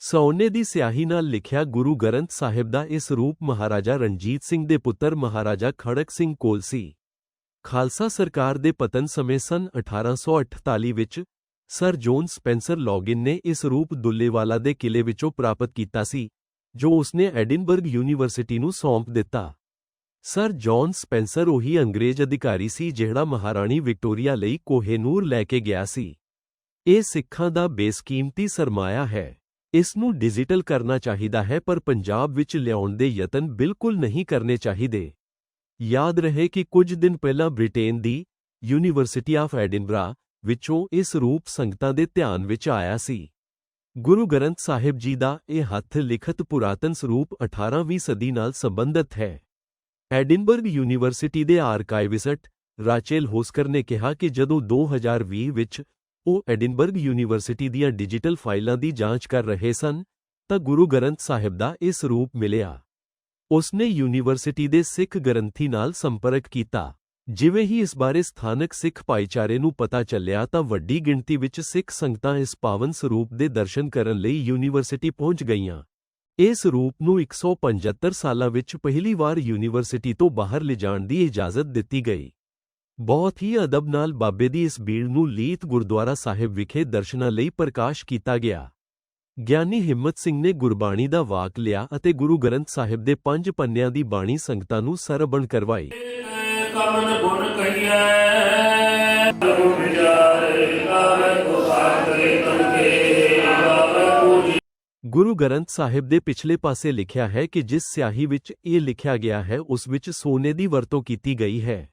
ਸੋਨੇ ਦੀ ਸਿਆਹੀ ਨਾਲ ਲਿਖਿਆ ਗੁਰੂ ਗ੍ਰੰਥ ਸਾਹਿਬ ਦਾ ਇਸ ਰੂਪ ਮਹਾਰਾਜਾ ਰਣਜੀਤ ਸਿੰਘ ਦੇ ਪੁੱਤਰ ਮਹਾਰਾਜਾ ਖੜਕ ਸਿੰਘ ਕੋਲ ਸੀ। ਖਾਲਸਾ ਸਰਕਾਰ ਦੇ ਪਤਨ ਸਮੇਂ ਸਨ 1848 ਵਿੱਚ ਸਰ ਜੋਨ ਸਪੈਂਸਰ ਲੌਗਿਨ ਨੇ ਇਸ ਰੂਪ ਦੁੱਲੇਵਾਲਾ ਦੇ ਕਿਲੇ ਵਿੱਚੋਂ ਪ੍ਰਾਪਤ ਕੀਤਾ ਸੀ, ਜੋ ਉਸਨੇ ਐਡਿਨਬਰਗ ਯੂਨੀਵਰਸਿਟੀ ਨੂੰ ਸੌਂਪ ਦਿੱਤਾ। ਸਰ ਜੌਨ ਸਪੈਂਸਰ ਉਹੀ ਅੰਗਰੇਜ਼ ਅਧਿਕਾਰੀ ਸੀ ਜਿਹੜਾ ਮਹਾਰਾਣੀ ਵਿਕਟੋਰੀਆ ਲਈ ਕੋਹੇਨੂਰ ਲੈ ਕੇ ਗਿਆ ਸੀ। ਇਹ ਸਿੱਖਾਂ ਦਾ ਬੇਸਕੀਮਤੀ ਸਰਮਾਇਆ ਹੈ। ਇਸ ਨੂੰ ਡਿਜੀਟਲ ਕਰਨਾ ਚਾਹੀਦਾ ਹੈ, ਪਰ ਪੰਜਾਬ ਵਿੱਚ ਲਿਆਉਣ ਦੇ ਯਤਨ ਬਿਲਕੁਲ ਨਹੀਂ ਕਰਨੇ ਚਾਹੀਦੇ। ਯਾਦ ਰਹੇ ਕਿ ਕੁਝ ਦਿਨ ਪਹਿਲਾਂ ਬ੍ਰਿਟੇਨ ਦੀ ਯੂਨੀਵਰਸਿਟੀ ਆਫ ਐਡਿਨਬਰਾ ਵਿੱਚੋਂ ਇਸ ਰੂਪ ਸੰਗਤਾਂ ਦੇ ਧਿਆਨ ਵਿੱਚ ਆਇਆ ਸੀ। ਗੁਰੂ ਗ੍ਰੰਥ ਸਾਹਿਬ ਜੀ ਦਾ ਇਹ ਹੱਥ ਲਿਖਤ ਪੁਰਾਤਨ ਸਰੂਪ 18ਵੀਂ ਸਦੀ ਨਾਲ ਸੰਬੰਧਿਤ ਹੈ। ਐਡਿਨਬਰਗ ਯੂਨੀਵਰਸਿਟੀ ਦੇ ਆਰਕਾਈਵਿਸਟ ਰਾਚੇਲ ਹੋਸਕਰ ਨੇ ਕਿਹਾ ਕਿ ਜਦੋਂ 2020 ਵਿੱਚ ਉਹ ਐਡਿਨਬਰਗ ਯੂਨੀਵਰਸਿਟੀ ਦੀਆਂ ਡਿਜੀਟਲ ਫਾਈਲਾਂ ਦੀ ਜਾਂਚ ਕਰ ਰਹੇ ਸਨ, ਤਾਂ ਗੁਰੂ ਗ੍ਰੰਥ ਸਾਹਿਬ ਦਾ ਇਹ ਸਰੂਪ ਮਿਲਿਆ। ਉਸਨੇ ਯੂਨੀਵਰਸਿਟੀ ਦੇ ਸਿੱਖ ਗ੍ਰੰਥੀ ਨਾਲ ਸੰਪਰਕ ਕੀਤਾ। ਜਿਵੇਂ ਹੀ ਇਸ ਬਾਰੇ ਸਥਾਨਕ ਸਿੱਖ ਭਾਈਚਾਰੇ ਨੂੰ ਪਤਾ ਚੱਲਿਆ ਤਾਂ ਵੱਡੀ ਗਿਣਤੀ ਵਿੱਚ ਸਿੱਖ ਸੰਗਤਾਂ ਇਸ ਪਾਵਨ ਸਰੂਪ ਦੇ ਦਰਸ਼ਨ ਕਰਨ ਲਈ ਯੂਨੀਵਰਸਿਟੀ ਪਹੁੰਚ ਗਈਆਂ। ਇਸ ਸਰੂਪ ਨੂੰ 175 ਸਾਲਾਂ ਵਿੱਚ ਪਹਿਲੀ ਵਾਰ ਯੂਨੀਵਰਸਿਟੀ ਤੋਂ ਬਾਹਰ ਲਿਜਾਣ ਦੀ ਇਜਾਜ਼ਤ ਦਿੱਤੀ ਗਈ। ਬਹੁਤ ਹੀ ਅਦਬ ਨਾਲ ਬਾਬੇ ਦੀ ਇਸ ਬੀੜ ਨੂੰ ਲੀਤ ਗੁਰਦੁਆਰਾ ਸਾਹਿਬ ਵਿਖੇ ਦਰਸ਼ਨਾਂ ਲਈ ਪ੍ਰਕਾਸ਼ ਕੀਤਾ ਗਿਆ। ਗਿਆਨੀ ਹਿੰਮਤ ਸਿੰਘ ਨੇ ਗੁਰਬਾਣੀ ਦਾ ਵਾਕ ਲਿਆ ਅਤੇ ਗੁਰੂ ਗ੍ਰੰਥ ਸਾਹਿਬ ਦੇ ਪੰਜ ਪੰਨਿਆਂ ਦੀ ਬਾਣੀ ਸੰਗਤਾਂ ਨੂੰ ਸਰਬਣ ਕਰਵਾਈ। ਕਮਨ ਗੁਣ ਕਹੀਐ ਗੁਰੂ ਵਿਚਾਰੇ ਕਾਵੇ ਕੋ ਸਾਗਰੇ ਤਨਕੇ ਗੁਰੂ ਗ੍ਰੰਥ ਸਾਹਿਬ ਦੇ ਪਿਛਲੇ ਪਾਸੇ ਲਿਖਿਆ ਹੈ ਕਿ ਜਿਸ ਸਿਆਹੀ ਵਿੱਚ ਇਹ ਲਿਖਿਆ ਗਿਆ ਹੈ, ਉਸ ਵਿੱਚ ਸੋਨੇ ਦੀ ਵਰਤੋਂ ਕੀਤੀ ਗਈ ਹੈ।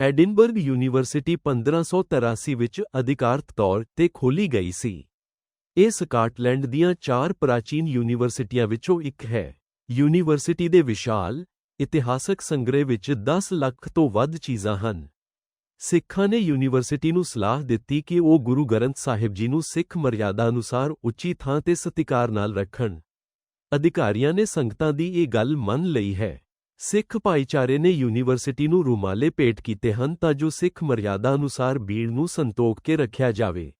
ਐਡਿਨਬਰਗ ਯੂਨੀਵਰਸਿਟੀ 1583 ਵਿੱਚ ਅਧਿਕਾਰਤ ਤੌਰ ਤੇ ਖੋਲੀ ਗਈ ਸੀ। ਇਹ ਸਕਾਟਲੈਂਡ ਦੀਆਂ ਚਾਰ ਪ੍ਰਾਚੀਨ ਯੂਨੀਵਰਸਿਟੀਆਂ ਵਿੱਚੋਂ ਇੱਕ ਹੈ। ਯੂਨੀਵਰਸਿਟੀ ਦੇ ਵਿਸ਼ਾਲ, ਇਤਿਹਾਸਕ ਸੰਗ੍ਰਹਿ ਵਿੱਚ 10 ਲੱਖ ਤੋਂ ਵੱਧ ਚੀਜ਼ਾਂ ਹਨ। ਸਿੱਖਾਂ ਨੇ ਯੂਨੀਵਰਸਿਟੀ ਨੂੰ ਸਲਾਹ ਦਿੱਤੀ ਕਿ ਉਹ ਗੁਰੂ ਗ੍ਰੰਥ ਸਾਹਿਬ ਜੀ ਨੂੰ ਸਿੱਖ ਮਰਿਆਦਾ ਅਨੁਸਾਰ ਉੱਚੀ ਥਾਂ ਤੇ ਸਤਿਕਾਰ ਨਾਲ ਰੱਖਣ। ਅਧਿਕਾਰੀਆਂ ਨੇ ਸੰਗਤਾਂ ਦੀ ਇਹ ਗੱਲ ਮੰਨ ਲਈ ਹੈ। ਸਿੱਖ ਭਾਈਚਾਰੇ ਨੇ ਯੂਨੀਵਰਸਿਟੀ ਨੂੰ ਰੁਮਾਲੇ ਭੇਟ ਕੀਤੇ ਹਨ ਤਾਂ ਜੋ ਸਿੱਖ ਮਰਿਆਦਾ ਅਨੁਸਾਰ ਬੀੜ ਨੂੰ ਸੰਤੋਖ ਕੇ ਰੱਖਿਆ ਜਾਵੇ।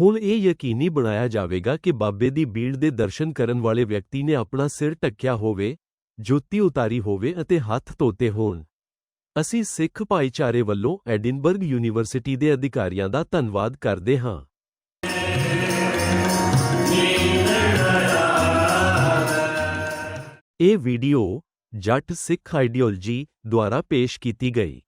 ਹੁਣ ਇਹ ਯਕੀਨੀ ਬਣਾਇਆ ਜਾਵੇਗਾ ਕਿ ਬਾਬੇ ਦੀ ਬੀੜ ਦੇ ਦਰਸ਼ਨ ਕਰਨ ਵਾਲੇ ਵਿਅਕਤੀ ਨੇ ਆਪਣਾ ਸਿਰ ਢੱਕਿਆ ਹੋਵੇ, ਜੁੱਤੀ ਉਤਾਰੀ ਹੋਵੇ ਅਤੇ ਹੱਥ ਧੋਤੇ ਹੋਣ। ਅਸੀਂ ਸਿੱਖ ਭਾਈਚਾਰੇ ਵੱਲੋਂ ਐਡਿਨਬਰਗ ਯੂਨੀਵਰਸਿਟੀ ਦੇ ਅਧਿਕਾਰੀਆਂ ਦਾ ਧੰਨਵਾਦ ਕਰਦੇ ਹਾਂ। ਇਹ ਵੀਡੀਓ ਜੱਟ ਸਿੱਖ ਆਈਡੀਓਲੋਜੀ ਦੁਆਰਾ ਪੇਸ਼ ਕੀਤੀ ਗਈ।